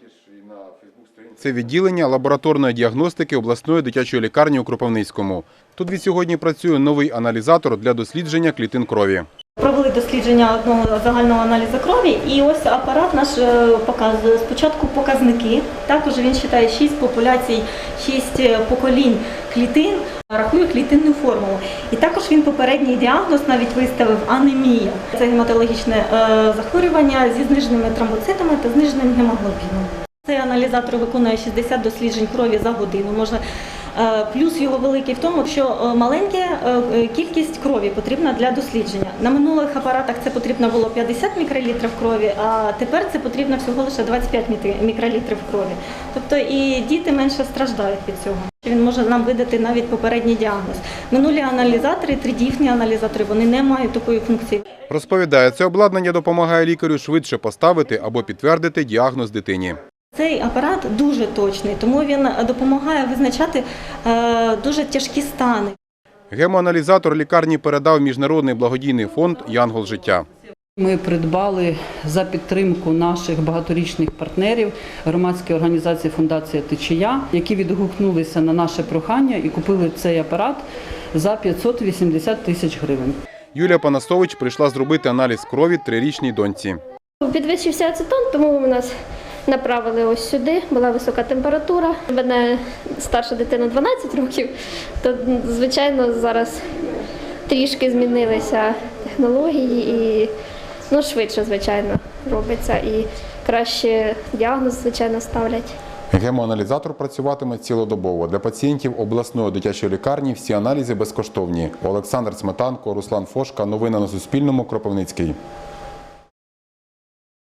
сайті на Фейсбук-сторінці. Це відділення лабораторної діагностики обласної дитячої лікарні у Кропивницькому. Тут від сьогодні працює новий аналізатор для дослідження клітин крові. Провели дослідження одного загального аналізу крові, і ось апарат наш е, показує спочатку показники. Також він вважає 6 популяцій, 6 поколінь клітин, рахує клітинну формулу. І також він попередній діагноз навіть виставив анемія. Це гематологічне е, захворювання зі зниженими тромбоцитами та зниженим гемоглобіном. Цей аналізатор виконує 60 досліджень крові за годину. Можна Е, Плюс його великий в тому, що е, маленька е, кількість крові потрібна для дослідження. На минулих апаратах це потрібно було 50 мікролітрів крові, а тепер це потрібно всього лише 25 мікролітрів крові. Тобто і діти менше страждають від цього. Він може нам видати навіть попередній діагноз. Минулі аналізатори, тридіфні аналізатори, вони не мають такої функції. Розповідає, це обладнання допомагає лікарю швидше поставити або підтвердити діагноз дитині. Цей апарат дуже точний, тому він допомагає визначати е, дуже тяжкі стани. Гемоаналізатор лікарні передав міжнародний благодійний фонд Янгол життя. Ми придбали за підтримку наших багаторічних партнерів громадської організації Фундація Течія, які відгукнулися на наше прохання і купили цей апарат за 580 тисяч гривень. Юлія Панасович прийшла зробити аналіз крові трирічній доньці. Підвищився ацетон, тому ми нас направили ось сюди. Була висока температура. У мене старша дитина 12 років, то звичайно зараз трішки змінилися технології і ну, швидше, звичайно, робиться і краще діагноз, звичайно, ставлять. Гемоаналізатор працюватиме цілодобово. Для пацієнтів обласної дитячої лікарні всі аналізи безкоштовні. Олександр Сметанко, Руслан Фошка. Новини на Суспільному. Кропивницький.